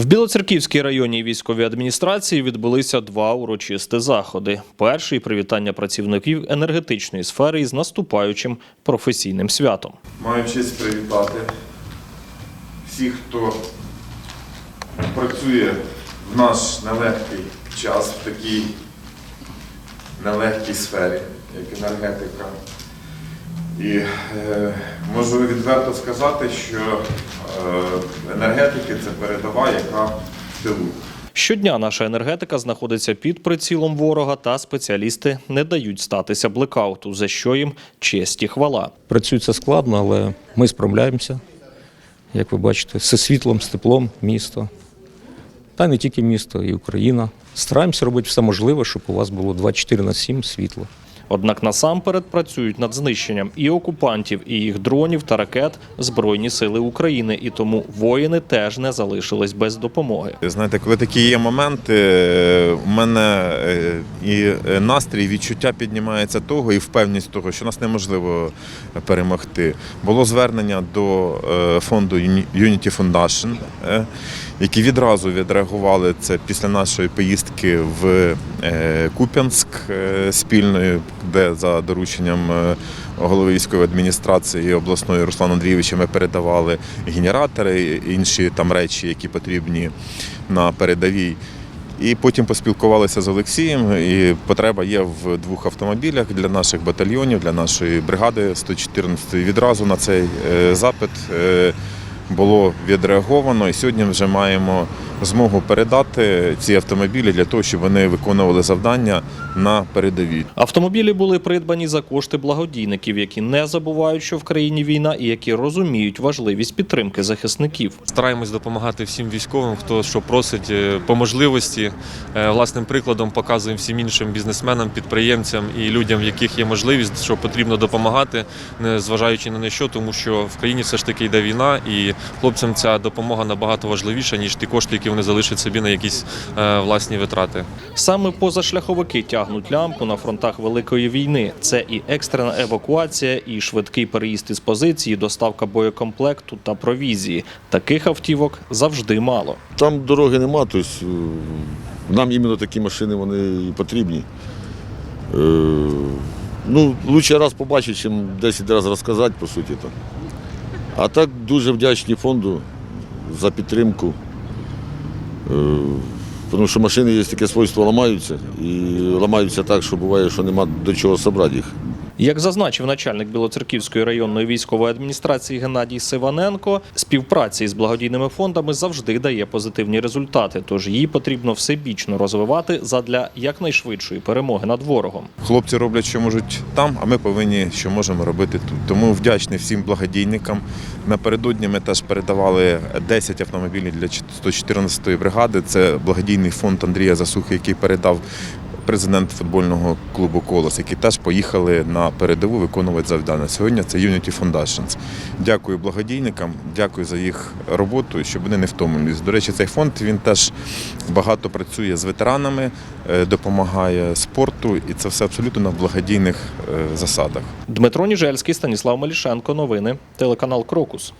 В Білоцерківській районній військовій адміністрації відбулися два урочисті заходи. Перший привітання працівників енергетичної сфери із наступаючим професійним святом. Маю честь привітати всіх, хто працює в наш нелегкий час в такій нелегкій сфері, як енергетика. І е, можу відверто сказати, що е, енергетики це передова, яка в тилу. Щодня наша енергетика знаходиться під прицілом ворога, та спеціалісти не дають статися блекауту, за що їм честь і хвала. Працюється складно, але ми справляємося. Як ви бачите, зі світлом, з теплом місто. Та й не тільки місто, і Україна. Стараємося робити все можливе, щоб у вас було 24 на 7 світло. Однак насамперед працюють над знищенням і окупантів, і їх дронів та ракет Збройні сили України, і тому воїни теж не залишились без допомоги. Знаєте, коли такі є моменти, е, у мене е, і е, настрій, відчуття піднімається того, і впевненість того, що нас неможливо перемогти. Було звернення до е, фонду Uni- Unity Foundation, е, які відразу відреагували це після нашої поїздки в е, Куп'янськ е, спільної, де за дорученням е, голови військової адміністрації обласної Руслана Андрійовича ми передавали генератори, інші там речі, які потрібні на передовій. І потім поспілкувалися з Олексієм. І потреба є в двох автомобілях для наших батальйонів, для нашої бригади 114. І Відразу на цей е, запит е, було відреаговано. І сьогодні вже маємо змогу передати ці автомобілі для того, щоб вони виконували завдання на передовій. Автомобілі були придбані за кошти благодійників, які не забувають, що в країні війна, і які розуміють важливість підтримки захисників. Стараємось допомагати всім військовим, хто що просить е, по можливості. Е, Власним прикладом показуємо всім іншим бізнесменам, підприємцям і людям, в яких є можливість, що потрібно допомагати, не зважаючи на не що, тому що в країні все ж таки йде війна, і хлопцям ця допомога набагато важливіша, ніж ті кошти, які вони залишать собі на якісь е, власні витрати. Саме позашляховики тягнуть лямку на фронтах великої війни. Це і екстрена евакуація, і швидкий переїзд із позиції, доставка боєкомплекту та провізії. Таких автівок завжди мало. Там дороги нема, тобто нам іменно такі машини вони і потрібні. Е, Ну, лучше раз побачити, ніж 10 разів розказати, по суті. то. А так дуже вдячні фонду за підтримку. Е, Тому що машини є таке свойство ламаються. І ламаються так, що буває, що нема до чого зібрати їх. Як зазначив начальник Білоцерківської районної військової адміністрації Геннадій Сиваненко, співпраця із благодійними фондами завжди дає позитивні результати. Тож її потрібно всебічно розвивати задля якнайшвидшої перемоги над ворогом. Хлопці роблять, що можуть там, а ми повинні, що можемо робити тут. Тому вдячний всім благодійникам. Напередодні ми теж передавали 10 автомобілів для 114-ї бригади. Це благодійний фонд Андрія Засухи, який передав президент футбольного клубу Колос, які теж поїхали на передову виконувати завдання. Сьогодні це Unity Foundations. Дякую благодійникам, дякую за їх роботу, щоб вони не втомлювалися. До речі, цей фонд він теж багато працює з ветеранами, е, допомагає спорту, і це все абсолютно на благодійних е, засадах. Дмитро Ніжельський, Станіслав Малішенко. Новини. Телеканал Крокус.